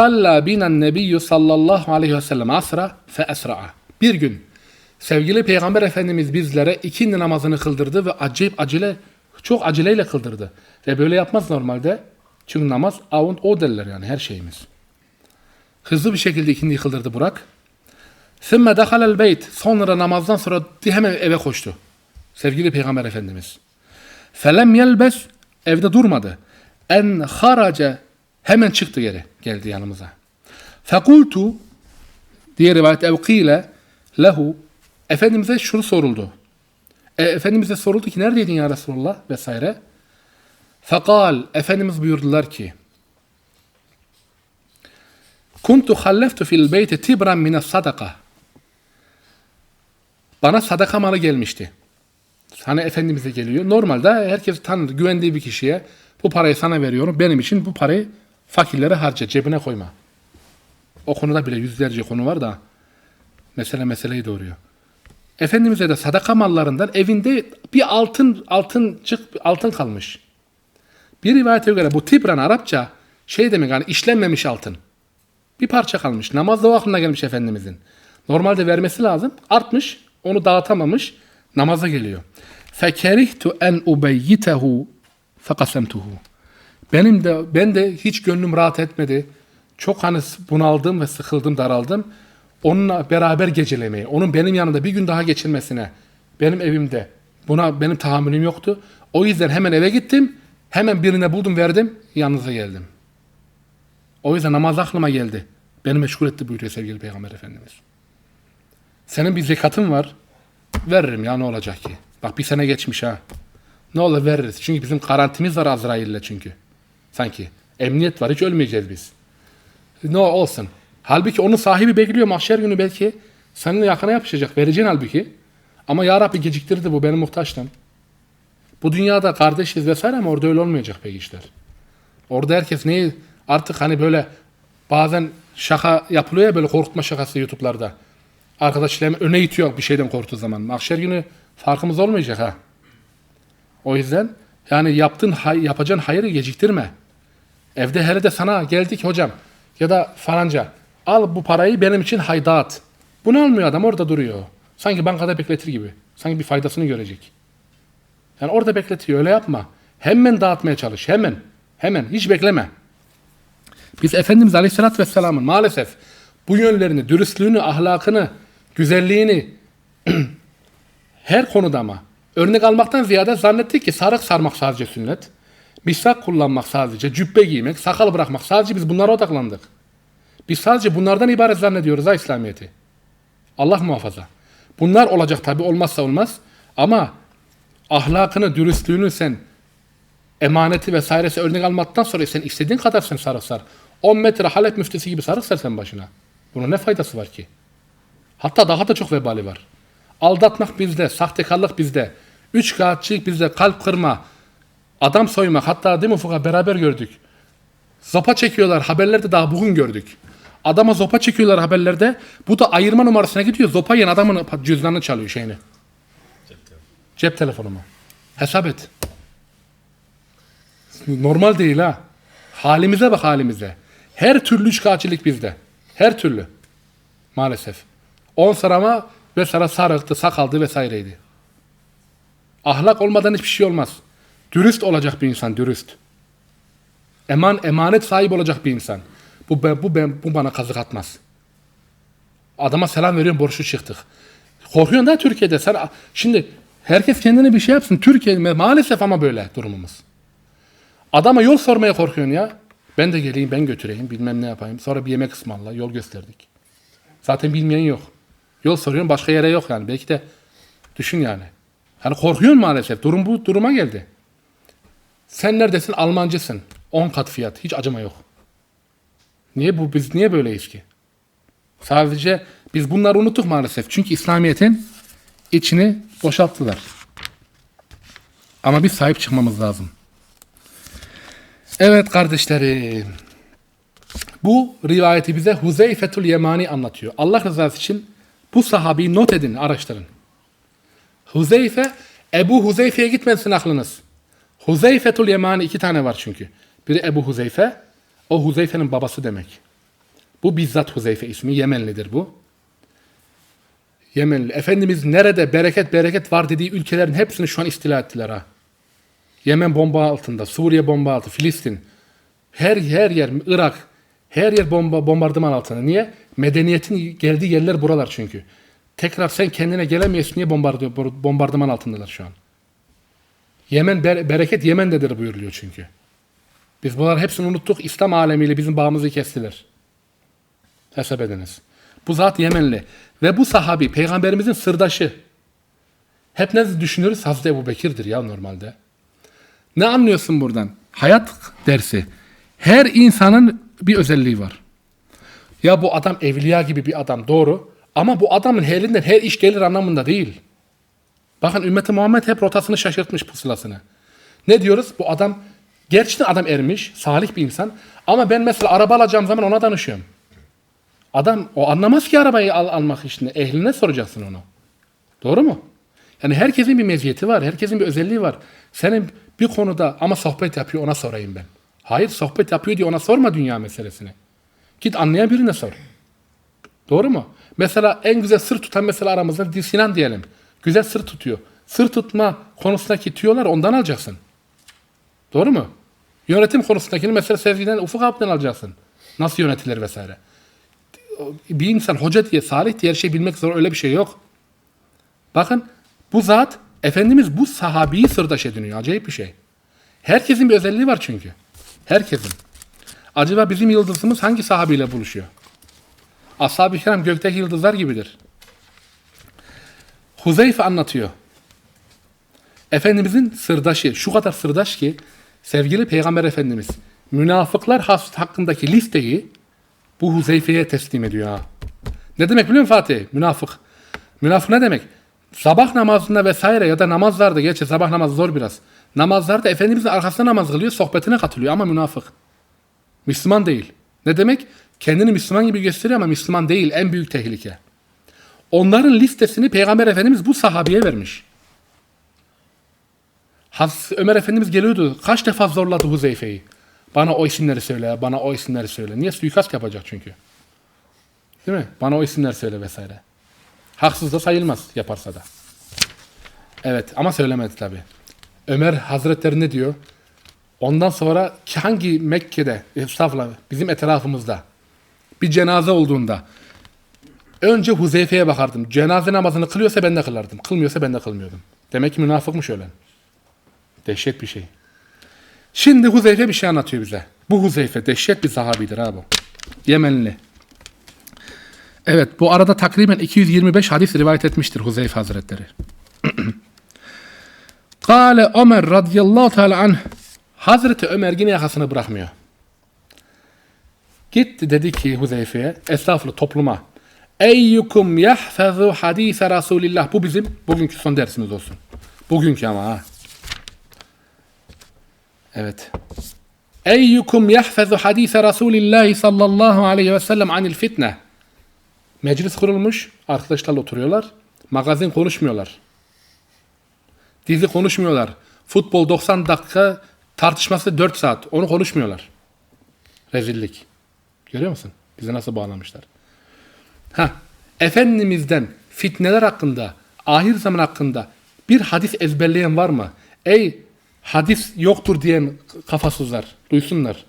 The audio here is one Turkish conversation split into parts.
Salla binen nebiyyü sallallahu aleyhi ve sellem asra fe esra'a. Bir gün sevgili Peygamber Efendimiz bizlere ikindi namazını kıldırdı ve acayip acele, çok aceleyle kıldırdı. Ve böyle yapmaz normalde. Çünkü namaz avund o derler yani her şeyimiz. Hızlı bir şekilde ikindi kıldırdı Burak. Sümme dehalel beyt. Sonra namazdan sonra hemen eve koştu. Sevgili Peygamber Efendimiz. Felem yelbes. Evde durmadı. En harace. Hemen çıktı geri. Geldi yanımıza. Fekultu. Diğer rivayet evkile. Lehu. Efendimiz'e şunu soruldu. E, Efendimiz'e soruldu ki neredeydin ya Resulullah vesaire. Fekal. Efendimiz buyurdular ki. Kuntu halleftu fil beyti tibran mine sadaka. Bana sadaka malı gelmişti. Hani Efendimiz'e geliyor. Normalde herkes tanır. Güvendiği bir kişiye bu parayı sana veriyorum. Benim için bu parayı fakirlere harca. Cebine koyma. O konuda bile yüzlerce konu var da mesele meseleyi doğuruyor. Efendimiz'e de sadaka mallarından evinde bir altın altın çık altın kalmış. Bir rivayete göre bu tibran Arapça şey demek yani işlenmemiş altın. Bir parça kalmış. Namazda o aklına gelmiş Efendimizin. Normalde vermesi lazım. Artmış. Onu dağıtamamış. Namaza geliyor. Fekerihtu en ubeyyitehu fekasemtuhu. Benim de ben de hiç gönlüm rahat etmedi. Çok hani bunaldım ve sıkıldım, daraldım. Onunla beraber gecelemeyi, onun benim yanımda bir gün daha geçirmesine, benim evimde buna benim tahammülüm yoktu. O yüzden hemen eve gittim. Hemen birine buldum, verdim. Yanınıza geldim. O yüzden namaz aklıma geldi. Beni meşgul etti buyuruyor sevgili Peygamber Efendimiz. Senin bir zekatın var. Veririm ya ne olacak ki? Bak bir sene geçmiş ha. Ne olur veririz. Çünkü bizim garantimiz var Azrail'le çünkü. Sanki. Emniyet var. Hiç ölmeyeceğiz biz. Ne olsun. Halbuki onun sahibi bekliyor mahşer günü belki. Seninle yakına yapışacak. Vereceksin halbuki. Ama ya Rabbi geciktirdi bu. Benim muhtaçtım. Bu dünyada kardeşiz vesaire ama orada öyle olmayacak pek işler. Orada herkes neyi artık hani böyle bazen şaka yapılıyor ya böyle korkutma şakası YouTube'larda. Arkadaşlarım öne itiyor bir şeyden korktuğu zaman. Mahşer günü farkımız olmayacak ha. O yüzden yani yaptığın yapacağın hayırı geciktirme. Evde hele de sana geldik hocam ya da falanca al bu parayı benim için haydat. Bunu almıyor adam orada duruyor. Sanki bankada bekletir gibi. Sanki bir faydasını görecek. Yani orada bekletiyor öyle yapma. Hemen dağıtmaya çalış hemen. Hemen hiç bekleme. Biz Efendimiz Aleyhisselatü Vesselam'ın maalesef bu yönlerini, dürüstlüğünü, ahlakını, güzelliğini her konuda ama örnek almaktan ziyade zannettik ki sarık sarmak sadece sünnet. Misak kullanmak sadece, cübbe giymek, sakal bırakmak sadece biz bunlara odaklandık. Biz sadece bunlardan ibaret zannediyoruz ha İslamiyet'i. Allah muhafaza. Bunlar olacak tabi olmazsa olmaz ama ahlakını, dürüstlüğünü sen emaneti vesairesi örnek almaktan sonra sen istediğin kadar sen sarık sar. 10 metre Halep müftisi gibi sarık sar sen başına. Bunun ne faydası var ki? Hatta daha da çok vebali var. Aldatmak bizde, sahtekarlık bizde. Üç kağıtçılık bizde, kalp kırma, adam soymak. Hatta değil mi Fuka beraber gördük. Zopa çekiyorlar, haberlerde daha bugün gördük. Adama zopa çekiyorlar haberlerde. Bu da ayırma numarasına gidiyor. Zopa yiyen adamın cüzdanını çalıyor şeyini. Cep telefonumu. Hesap et. Normal değil ha. Halimize bak halimize. Her türlü şikayetçilik bizde. Her türlü. Maalesef. 10 sarama ve sana sarıktı, sakaldı vesaireydi. Ahlak olmadan hiçbir şey olmaz. Dürüst olacak bir insan, dürüst. Eman, emanet sahibi olacak bir insan. Bu, bu, bu bana kazık atmaz. Adama selam veriyorum, borçlu çıktık. Korkuyorsun da Türkiye'de. Sen, şimdi herkes kendine bir şey yapsın. Türkiye'de maalesef ama böyle durumumuz. Adama yol sormaya korkuyorsun ya. Ben de geleyim, ben götüreyim, bilmem ne yapayım. Sonra bir yemek ısmarla, yol gösterdik. Zaten bilmeyen yok. Yol soruyorsun, başka yere yok yani. Belki de düşün yani. Yani korkuyorsun maalesef. Durum bu duruma geldi. Sen neredesin? Almancısın. 10 kat fiyat. Hiç acıma yok. Niye bu biz niye böyleyiz ki? Sadece biz bunları unuttuk maalesef. Çünkü İslamiyet'in içini boşalttılar. Ama biz sahip çıkmamız lazım. Evet kardeşlerim. Bu rivayeti bize Huzeyfetul Yemani anlatıyor. Allah rızası için bu sahabeyi not edin, araştırın. Huzeyfe, Ebu Huzeyfe'ye gitmesin aklınız. Huzeyfetul Yemani iki tane var çünkü. Biri Ebu Huzeyfe, o Huzeyfe'nin babası demek. Bu bizzat Huzeyfe ismi. Yemenlidir bu. Yemenli. Efendimiz nerede bereket bereket var dediği ülkelerin hepsini şu an istila ettiler ha. Yemen bomba altında, Suriye bomba altı, Filistin. Her her yer, Irak, her yer bomba bombardıman altında. Niye? Medeniyetin geldiği yerler buralar çünkü. Tekrar sen kendine gelemiyorsun niye bombardı, bombardıman altındalar şu an. Yemen ber- bereket Yemen'dedir buyuruluyor çünkü. Biz bunları hepsini unuttuk. İslam alemiyle bizim bağımızı kestiler. Hesap ediniz. Bu zat Yemenli. Ve bu sahabi peygamberimizin sırdaşı. Hep ne düşünürüz? Hazreti Ebu Bekir'dir ya normalde. Ne anlıyorsun buradan? Hayat dersi. Her insanın bir özelliği var. Ya bu adam evliya gibi bir adam doğru. Ama bu adamın elinden her iş gelir anlamında değil. Bakın ümmeti Muhammed hep rotasını şaşırtmış pusulasını. Ne diyoruz? Bu adam gerçekten adam ermiş, salih bir insan. Ama ben mesela araba alacağım zaman ona danışıyorum. Adam o anlamaz ki arabayı al, almak işini. Ehline soracaksın onu. Doğru mu? Yani herkesin bir meziyeti var. Herkesin bir özelliği var. Senin bir konuda ama sohbet yapıyor ona sorayım ben. Hayır sohbet yapıyor diye ona sorma dünya meselesini. Git anlayan birine sor. Doğru mu? Mesela en güzel sır tutan mesela aramızda Sinan diyelim. Güzel sır tutuyor. Sır tutma konusundaki tüyolar ondan alacaksın. Doğru mu? Yönetim konusundakini mesela sevgiden Ufuk abiden alacaksın. Nasıl yönetilir vesaire. Bir insan hoca diye, salih diye her şey bilmek zor öyle bir şey yok. Bakın bu zat Efendimiz bu sahabiyi sırdaş ediniyor. Acayip bir şey. Herkesin bir özelliği var çünkü. Herkesin. Acaba bizim yıldızımız hangi sahabiyle buluşuyor? Ashab-ı kiram gökteki yıldızlar gibidir. Huzeyfe anlatıyor. Efendimizin sırdaşı, şu kadar sırdaş ki sevgili Peygamber Efendimiz münafıklar hakkındaki listeyi bu Huzeyfe'ye teslim ediyor. Ne demek biliyor musun Fatih? Münafık. Münafık ne demek? Sabah namazında vesaire ya da namazlarda, gerçi sabah namazı zor biraz. Namazlarda Efendimizin arkasında namaz kılıyor, sohbetine katılıyor ama münafık. Müslüman değil. Ne demek? Kendini Müslüman gibi gösteriyor ama Müslüman değil. En büyük tehlike. Onların listesini Peygamber Efendimiz bu sahabiye vermiş. Ömer Efendimiz geliyordu. Kaç defa zorladı Huzeyfe'yi. Bana o isimleri söyle, bana o isimleri söyle. Niye? Suikast yapacak çünkü. Değil mi? Bana o isimler söyle vesaire. Haksız da sayılmaz yaparsa da. Evet ama söylemedi tabi. Ömer Hazretleri ne diyor? Ondan sonra hangi Mekke'de, estağfurullah bizim etrafımızda bir cenaze olduğunda önce Huzeyfe'ye bakardım. Cenaze namazını kılıyorsa ben de kılardım. Kılmıyorsa ben de kılmıyordum. Demek ki münafıkmış ölen. Dehşet bir şey. Şimdi Huzeyfe bir şey anlatıyor bize. Bu Huzeyfe dehşet bir sahabidir ha bu. Yemenli. Evet bu arada takriben 225 hadis rivayet etmiştir Huzeyfe Hazretleri. Kale Ömer radıyallahu teala anh Hazreti Ömer yine yakasını bırakmıyor. Gitti dedi ki Huzeyfe'ye estağfurullah topluma Eyyukum yahfazu hadise Resulillah. Bu bizim bugünkü son dersimiz olsun. Bugünkü ama ha. Evet. Eyyukum yahfazu hadise Resulillah sallallahu aleyhi ve sellem anil fitne. Meclis kurulmuş. Arkadaşlarla oturuyorlar. Magazin konuşmuyorlar. Dizi konuşmuyorlar. Futbol 90 dakika tartışması 4 saat. Onu konuşmuyorlar. Rezillik. Görüyor musun? Bize nasıl bağlamışlar. Ha, Efendimiz'den fitneler hakkında, ahir zaman hakkında bir hadis ezberleyen var mı? Ey hadis yoktur diyen kafasızlar, duysunlar.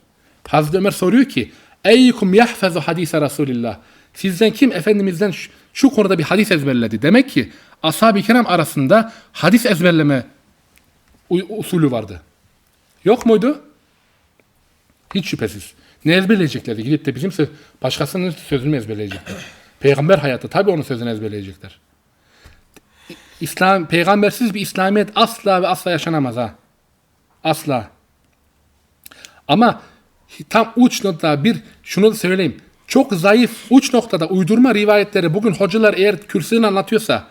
Hazreti Ömer soruyor ki, Eyyukum yahfazu hadise Resulillah. Sizden kim Efendimiz'den şu, şu konuda bir hadis ezberledi? Demek ki ashab-ı kiram arasında hadis ezberleme usulü vardı. Yok muydu? Hiç şüphesiz. Ne ezberleyeceklerdi? Gidip de bizim başkasının sözünü ezberleyecekler. Peygamber hayatı tabii onun sözünü ezberleyecekler. İslam peygambersiz bir İslamiyet asla ve asla yaşanamaz ha. Asla. Ama tam uç noktada bir şunu da söyleyeyim. Çok zayıf uç noktada uydurma rivayetleri bugün hocalar eğer kürsüden anlatıyorsa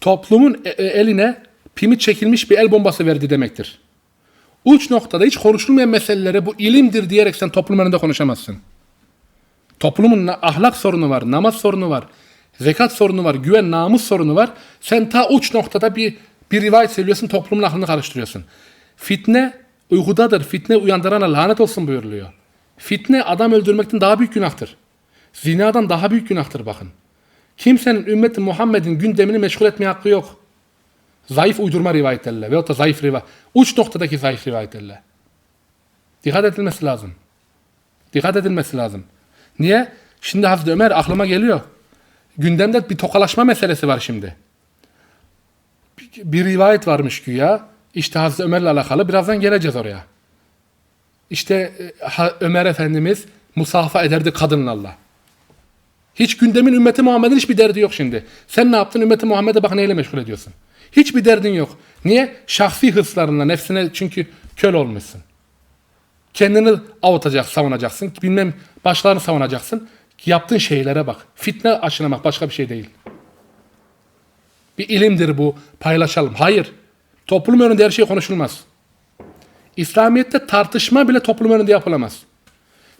toplumun e- e- eline pimi çekilmiş bir el bombası verdi demektir. Uç noktada hiç konuşulmayan meseleleri bu ilimdir diyerek sen toplum önünde konuşamazsın. Toplumun ahlak sorunu var, namaz sorunu var, zekat sorunu var, güven, namus sorunu var. Sen ta uç noktada bir bir rivayet söylüyorsun, toplumun aklını karıştırıyorsun. Fitne uykudadır, fitne uyandırana lanet olsun buyuruluyor. Fitne adam öldürmekten daha büyük günahtır. Zinadan daha büyük günahtır bakın. Kimsenin ümmeti Muhammed'in gündemini meşgul etmeye hakkı yok. Zayıf uydurma rivayetlerle veyahut da zayıf rivayet, uç noktadaki zayıf rivayetlerle. Dikkat edilmesi lazım. Dikkat edilmesi lazım. Niye? Şimdi Hazreti Ömer aklıma geliyor. Gündemde bir tokalaşma meselesi var şimdi. Bir, rivayet varmış güya. İşte Hazreti Ömer'le alakalı. Birazdan geleceğiz oraya. İşte e, Ömer Efendimiz musafa ederdi kadınlarla. Hiç gündemin ümmeti Muhammed'in hiçbir derdi yok şimdi. Sen ne yaptın? Ümmeti Muhammed'e bak neyle meşgul ediyorsun. Hiçbir derdin yok. Niye? Şahsi hırslarınla, nefsine çünkü köl olmuşsun. Kendini avutacak, savunacaksın. Bilmem başlarını savunacaksın. Yaptığın şeylere bak. Fitne aşılamak başka bir şey değil. Bir ilimdir bu. Paylaşalım. Hayır. Toplum önünde her şey konuşulmaz. İslamiyet'te tartışma bile toplum önünde yapılamaz.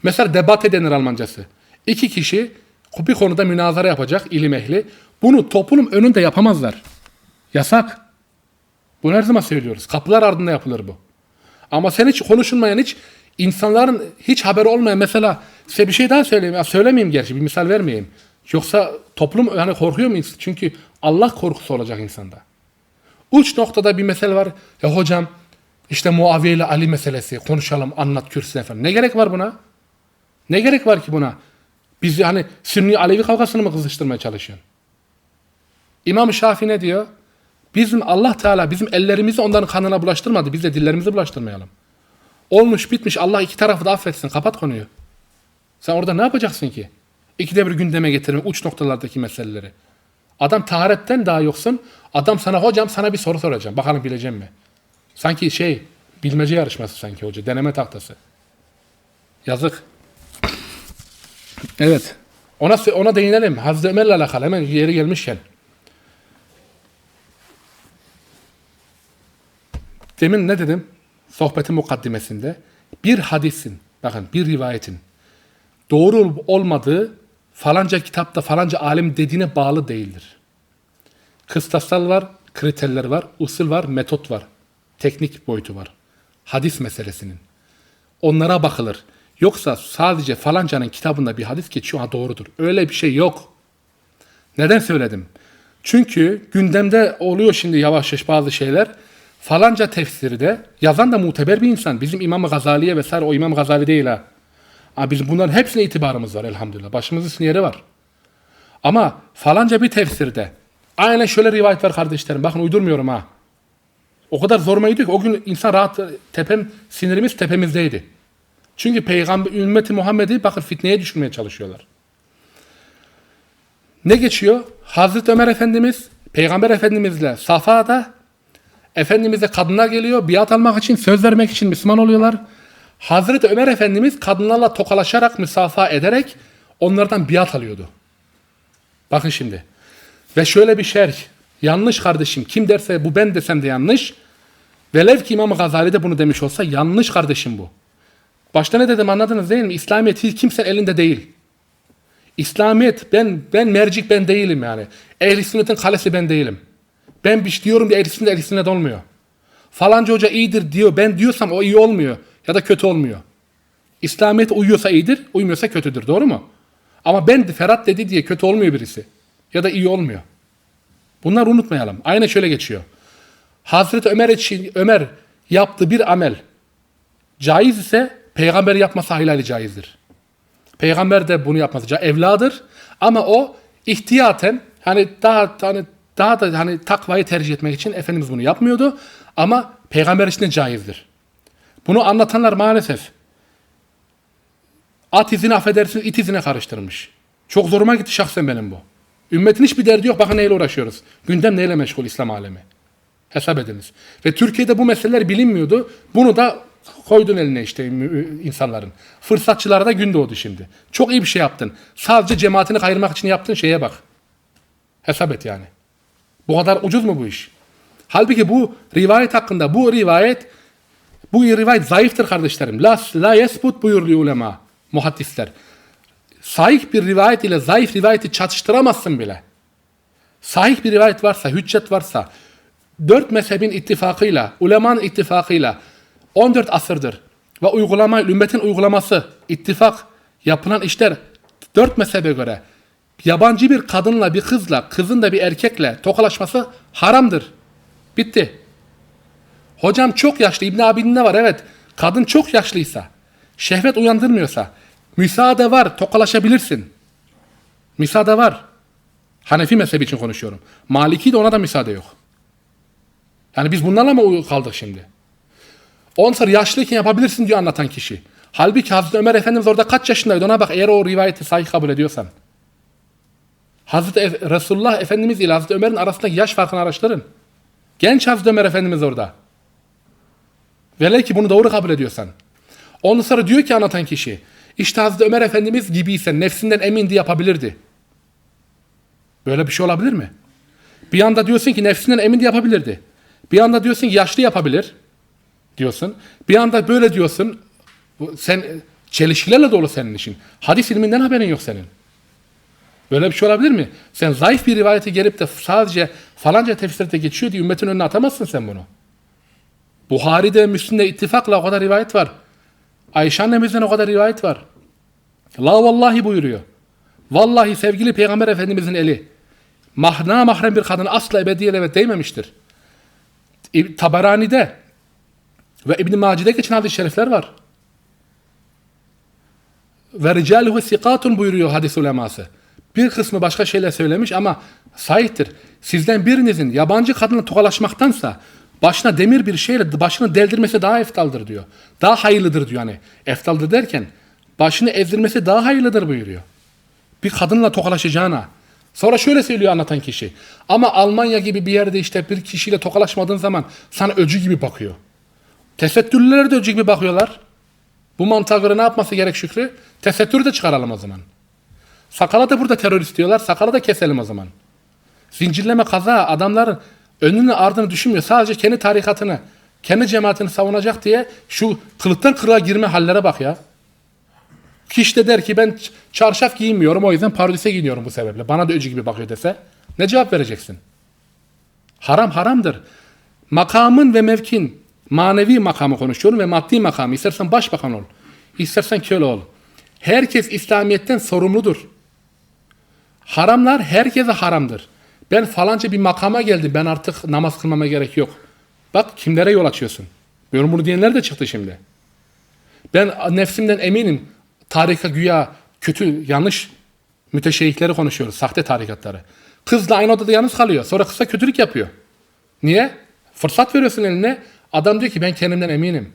Mesela debate denir Almancası. İki kişi bir konuda münazara yapacak ilim ehli. Bunu toplum önünde yapamazlar. Yasak. Bunu her zaman söylüyoruz. Kapılar ardında yapılır bu. Ama sen hiç konuşulmayan hiç insanların hiç haberi olmayan mesela size bir şey daha söyleyeyim. Ya söylemeyeyim gerçi bir misal vermeyeyim. Yoksa toplum yani korkuyor mu? Çünkü Allah korkusu olacak insanda. Uç noktada bir mesele var. Ya hocam işte Muaviye ile Ali meselesi konuşalım anlat kürsüne falan. Ne gerek var buna? Ne gerek var ki buna? Biz hani Sünni Alevi kavgasını mı kızıştırmaya çalışıyorsun? İmam Şafii ne diyor? Bizim Allah Teala bizim ellerimizi onların kanına bulaştırmadı. Biz de dillerimizi bulaştırmayalım. Olmuş bitmiş Allah iki tarafı da affetsin. Kapat konuyu. Sen orada ne yapacaksın ki? İkide bir gündeme getirme uç noktalardaki meseleleri. Adam taharetten daha yoksun. Adam sana hocam sana bir soru soracağım. Bakalım bileceğim mi? Sanki şey bilmece yarışması sanki hoca. Deneme tahtası. Yazık. Evet. Ona ona değinelim. Hazreti Ömer'le alakalı hemen yeri gelmişken. Demin ne dedim? Sohbetin mukaddimesinde. Bir hadisin, bakın bir rivayetin doğru olup olmadığı falanca kitapta falanca alim dediğine bağlı değildir. Kıstaslar var, kriterler var, usul var, metot var. Teknik boyutu var. Hadis meselesinin. Onlara bakılır. Yoksa sadece falancanın kitabında bir hadis geçiyor ha doğrudur. Öyle bir şey yok. Neden söyledim? Çünkü gündemde oluyor şimdi yavaş yavaş bazı şeyler. Falanca tefsirde yazan da muteber bir insan. Bizim İmam Gazali'ye vesaire o İmam Gazali değil ha. Ama bizim bunların hepsine itibarımız var elhamdülillah. Başımızın üstünde yeri var. Ama falanca bir tefsirde aynen şöyle rivayet var kardeşlerim. Bakın uydurmuyorum ha. O kadar zoruma gidiyor ki o gün insan rahat tepem sinirimiz tepemizdeydi. Çünkü peygamber ümmeti Muhammed'i bakın fitneye düşürmeye çalışıyorlar. Ne geçiyor? Hazreti Ömer Efendimiz Peygamber Efendimizle Safa'da Efendimiz'e kadınlar geliyor. Biat almak için, söz vermek için Müslüman oluyorlar. Hazreti Ömer Efendimiz kadınlarla tokalaşarak, müsafaha ederek onlardan biat alıyordu. Bakın şimdi. Ve şöyle bir şerh. Yanlış kardeşim. Kim derse bu ben desem de yanlış. Velev ki İmam Gazali de bunu demiş olsa yanlış kardeşim bu. Başta ne dedim anladınız değil mi? İslamiyet hiç kimsenin elinde değil. İslamiyet ben ben mercik ben değilim yani. Ehl-i sünnetin kalesi ben değilim. Ben bir şey diyorum ehl-i sünnet ehl-i sünnet olmuyor. Falanca hoca iyidir diyor. Ben diyorsam o iyi olmuyor. Ya da kötü olmuyor. İslamiyet uyuyorsa iyidir, uymuyorsa kötüdür. Doğru mu? Ama ben Ferhat dedi diye kötü olmuyor birisi. Ya da iyi olmuyor. Bunları unutmayalım. Aynen şöyle geçiyor. Hazreti Ömer için Ömer yaptığı bir amel caiz ise peygamber yapması hayli caizdir. Peygamber de bunu yapması evladır ama o ihtiyaten hani daha hani daha da hani takvayı tercih etmek için efendimiz bunu yapmıyordu ama peygamber için de caizdir. Bunu anlatanlar maalesef at izini affedersin it izine karıştırmış. Çok zoruma gitti şahsen benim bu. Ümmetin hiçbir derdi yok. Bakın neyle uğraşıyoruz. Gündem neyle meşgul İslam alemi. Hesap ediniz. Ve Türkiye'de bu meseleler bilinmiyordu. Bunu da koydun eline işte insanların. Fırsatçılara da gün doğdu şimdi. Çok iyi bir şey yaptın. Sadece cemaatini kayırmak için yaptığın şeye bak. Hesap et yani. Bu kadar ucuz mu bu iş? Halbuki bu rivayet hakkında bu rivayet bu rivayet zayıftır kardeşlerim. La, la yesbut buyuruyor ulema, muhaddisler. Sahih bir rivayet ile zayıf rivayeti çatıştıramazsın bile. Sahih bir rivayet varsa, hüccet varsa, dört mezhebin ittifakıyla, ulemanın ittifakıyla 14 asırdır ve uygulama, ümmetin uygulaması, ittifak, yapılan işler Dört mezhebe göre yabancı bir kadınla bir kızla, kızın da bir erkekle tokalaşması haramdır. Bitti. Hocam çok yaşlı. İbn Abi'nin ne var? Evet. Kadın çok yaşlıysa, şehvet uyandırmıyorsa, müsaade var, tokalaşabilirsin. Müsaade var. Hanefi mezhebi için konuşuyorum. Maliki de ona da müsaade yok. Yani biz bunlarla mı kaldık şimdi? On sonra yaşlıyken yapabilirsin diyor anlatan kişi. Halbuki Hazreti Ömer Efendimiz orada kaç yaşındaydı ona bak eğer o rivayeti sahih kabul ediyorsan. Hazreti Resulullah Efendimiz ile Hazreti Ömer'in arasındaki yaş farkını araştırın. Genç Hazreti Ömer Efendimiz orada. Velev ki bunu doğru kabul ediyorsan. Ondan sonra diyor ki anlatan kişi. İşte Hazreti Ömer Efendimiz gibiyse nefsinden emindi yapabilirdi. Böyle bir şey olabilir mi? Bir anda diyorsun ki nefsinden emindi yapabilirdi. Bir anda diyorsun ki yaşlı yapabilir diyorsun. Bir anda böyle diyorsun. Sen çelişkilerle dolu senin işin. Hadis ilminden haberin yok senin. Böyle bir şey olabilir mi? Sen zayıf bir rivayete gelip de sadece falanca tefsirde geçiyor diye ümmetin önüne atamazsın sen bunu. Buhari'de, Müslim'de ittifakla o kadar rivayet var. Ayşe annemizden o kadar rivayet var. La vallahi buyuruyor. Vallahi sevgili Peygamber Efendimizin eli mahna mahrem bir kadın asla ebediyen evet değmemiştir. Tabarani'de ve İbn-i Maci'de geçen hadis-i şerifler var. Ve ricaluhu sikatun buyuruyor hadis uleması. Bir kısmı başka şeyler söylemiş ama sahiptir. Sizden birinizin yabancı kadınla tokalaşmaktansa başına demir bir şeyle başını deldirmesi daha eftaldır diyor. Daha hayırlıdır diyor hani. Eftaldır derken başını ezdirmesi daha hayırlıdır buyuruyor. Bir kadınla tokalaşacağına. Sonra şöyle söylüyor anlatan kişi. Ama Almanya gibi bir yerde işte bir kişiyle tokalaşmadığın zaman sana öcü gibi bakıyor. Tesettürlülere de öcü gibi bakıyorlar. Bu mantığa göre ne yapması gerek Şükrü? Tesettürü de çıkaralım o zaman. Sakala da burada terörist diyorlar. Sakala da keselim o zaman. Zincirleme kaza adamların önünü ardını düşünmüyor. Sadece kendi tarikatını, kendi cemaatini savunacak diye şu kılıktan kılığa girme hallere bak ya. Kişi de der ki ben çarşaf giymiyorum o yüzden pardüse giyiniyorum bu sebeple. Bana da öcü gibi bakıyor dese ne cevap vereceksin? Haram haramdır. Makamın ve mevkin, manevi makamı konuşuyorum ve maddi makamı. İstersen başbakan ol, istersen köle ol. Herkes İslamiyet'ten sorumludur. Haramlar herkese haramdır. Ben falanca bir makama geldim. Ben artık namaz kılmama gerek yok. Bak kimlere yol açıyorsun. Diyorum bunu diyenler de çıktı şimdi. Ben nefsimden eminim. Tarika güya kötü, yanlış müteşeyyihleri konuşuyoruz. Sahte tarikatları. Kızla aynı odada yalnız kalıyor. Sonra kısa kötülük yapıyor. Niye? Fırsat veriyorsun eline. Adam diyor ki ben kendimden eminim.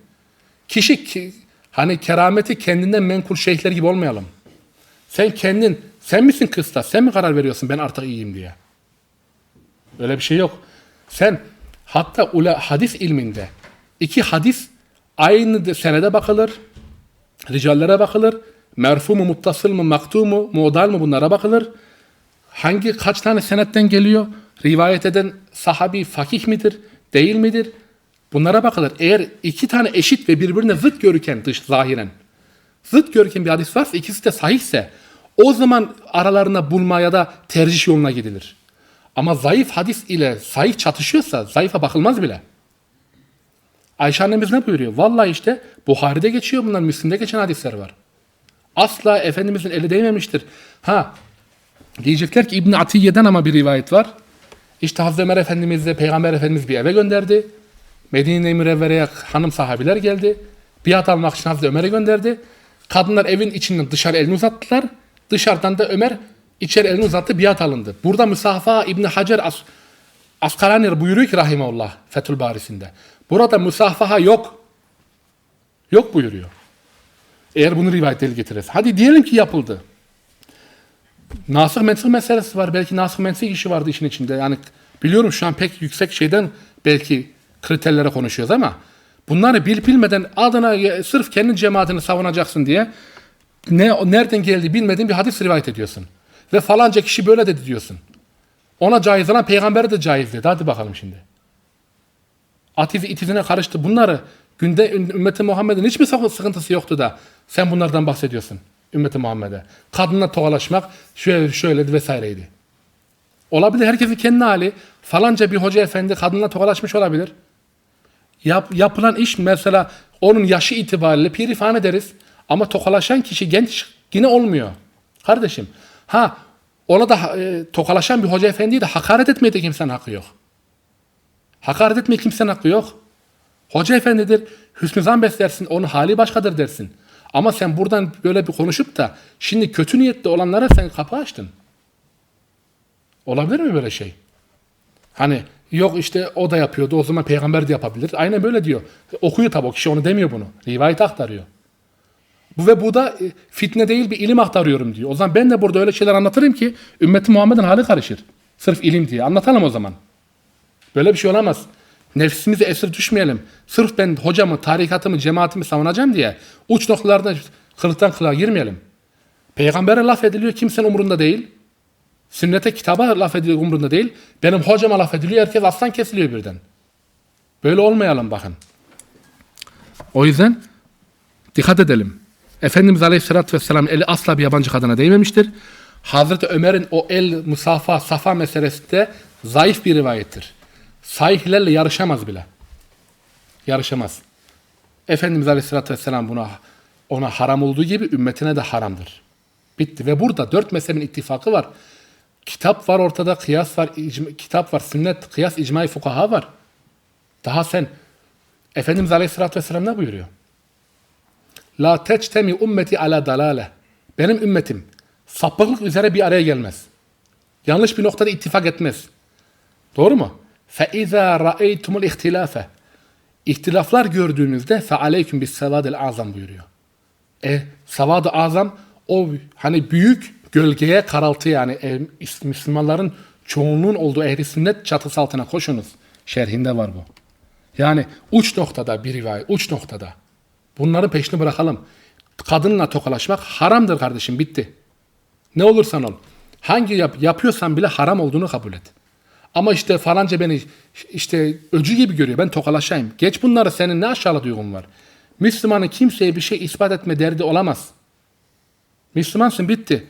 Kişi ki, hani kerameti kendinden menkul şeyhler gibi olmayalım. Sen kendin, sen misin kısta? Sen mi karar veriyorsun ben artık iyiyim diye? Öyle bir şey yok. Sen hatta ula, hadis ilminde iki hadis aynı de- senede bakılır. Ricallere bakılır. Merfu mu, muttasıl mı, maktu mu, muodal mı bunlara bakılır. Hangi kaç tane senetten geliyor? Rivayet eden sahabi fakih midir? Değil midir? Bunlara bakılır. Eğer iki tane eşit ve birbirine zıt görürken dış zahiren zıt görürken bir hadis varsa ikisi de sahihse o zaman aralarında bulma ya da tercih yoluna gidilir. Ama zayıf hadis ile sahih çatışıyorsa zayıfa bakılmaz bile. Ayşe annemiz ne buyuruyor? Vallahi işte Buhari'de geçiyor bunlar, Müslim'de geçen hadisler var. Asla Efendimizin eli değmemiştir. Ha diyecekler ki İbn Atiye'den ama bir rivayet var. İşte Hazreti Ömer Efendimiz de Peygamber Efendimiz bir eve gönderdi. Medine-i Münevvere'ye hanım sahabiler geldi. Biat almak için Hazreti Ömer'e gönderdi. Kadınlar evin içinden dışarı elini uzattılar. Dışarıdan da Ömer içeri elini uzattı, biat alındı. Burada Musafa İbn Hacer As Askalani buyuruyor ki Rahimullah Fethül Barisi'nde. Burada musafaha yok. Yok buyuruyor. Eğer bunu rivayet delil getirirse. Hadi diyelim ki yapıldı. Nasıh mensih meselesi var. Belki nasıh mensih işi vardı işin içinde. Yani biliyorum şu an pek yüksek şeyden belki kriterlere konuşuyoruz ama bunları bil bilmeden adına sırf kendi cemaatini savunacaksın diye ne nereden geldi bilmediğin bir hadis rivayet ediyorsun. Ve falanca kişi böyle dedi diyorsun. Ona caiz olan peygambere de caiz dedi. Hadi bakalım şimdi. Atiz itizine karıştı. Bunları günde ümmeti Muhammed'in hiçbir sıkı- sıkıntısı yoktu da sen bunlardan bahsediyorsun ümmeti Muhammed'e. Kadınla tokalaşmak şöyle şöyleydi vesaireydi. Olabilir herkesin kendi hali. Falanca bir hoca efendi kadınla tokalaşmış olabilir. Yap, yapılan iş mesela onun yaşı itibariyle pirifan ederiz. Ama tokalaşan kişi genç yine olmuyor. Kardeşim. Ha ona da e, tokalaşan bir hoca efendiyi de hakaret etmeye de kimsenin hakkı yok. Hakaret etmeye kimsenin hakkı yok. Hoca efendidir, hüsnü zan beslersin, onun hali başkadır dersin. Ama sen buradan böyle bir konuşup da şimdi kötü niyetli olanlara sen kapı açtın. Olabilir mi böyle şey? Hani yok işte o da yapıyordu o zaman peygamber de yapabilir. Aynen böyle diyor. Okuyor tabi o kişi onu demiyor bunu. Rivayet aktarıyor. Bu ve bu da e, fitne değil bir ilim aktarıyorum diyor. O zaman ben de burada öyle şeyler anlatırım ki ümmeti Muhammed'in hali karışır. Sırf ilim diye. Anlatalım o zaman. Böyle bir şey olamaz. Nefsimize esir düşmeyelim. Sırf ben hocamı, tarikatımı, cemaatimi savunacağım diye uç noktalarda kılıktan kılığa girmeyelim. Peygambere laf ediliyor kimsenin umurunda değil. Sünnete kitaba laf ediliyor umurunda değil. Benim hocama laf ediliyor herkes aslan kesiliyor birden. Böyle olmayalım bakın. O yüzden dikkat edelim. Efendimiz Aleyhisselatü Vesselam eli asla bir yabancı kadına değmemiştir. Hazreti Ömer'in o el musafa, safa meselesinde zayıf bir rivayettir. Sahihlerle yarışamaz bile. Yarışamaz. Efendimiz Aleyhisselatü Vesselam buna ona haram olduğu gibi ümmetine de haramdır. Bitti. Ve burada dört mezhebin ittifakı var. Kitap var ortada, kıyas var, icma- kitap var, sünnet, kıyas, icma-i fukaha var. Daha sen Efendimiz Aleyhisselatü Vesselam ne buyuruyor? La teçtemi ümmeti ala dalale. Benim ümmetim sapıklık üzere bir araya gelmez. Yanlış bir noktada ittifak etmez. Doğru mu? Fe izâ ra'eytumul ihtilâfe. İhtilaflar gördüğünüzde fe aleyküm bis sevadil azam buyuruyor. E savad-ı azam o hani büyük gölgeye karaltı yani e, Müslümanların çoğunluğun olduğu ehli sünnet çatısı altına koşunuz. Şerhinde var bu. Yani uç noktada bir rivayet, uç noktada. Bunların peşini bırakalım. Kadınla tokalaşmak haramdır kardeşim, bitti. Ne olursan ol. Hangi yap, yapıyorsan bile haram olduğunu kabul et. Ama işte falanca beni işte öcü gibi görüyor. Ben tokalaşayım. Geç bunları senin ne aşağılık duygun var. Müslümanın kimseye bir şey ispat etme derdi olamaz. Müslümansın bitti.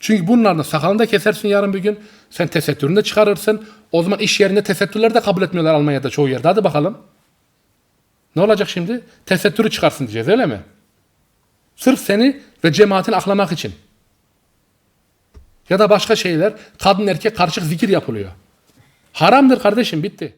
Çünkü bunlarla sakalını da kesersin yarın bir gün. Sen tesettürünü de çıkarırsın. O zaman iş yerinde tesettürleri de kabul etmiyorlar Almanya'da çoğu yerde. Hadi bakalım. Ne olacak şimdi? Tesettürü çıkarsın diyeceğiz öyle mi? Sırf seni ve cemaatini aklamak için. Ya da başka şeyler kadın erkek karışık zikir yapılıyor. Haramdır kardeşim bitti.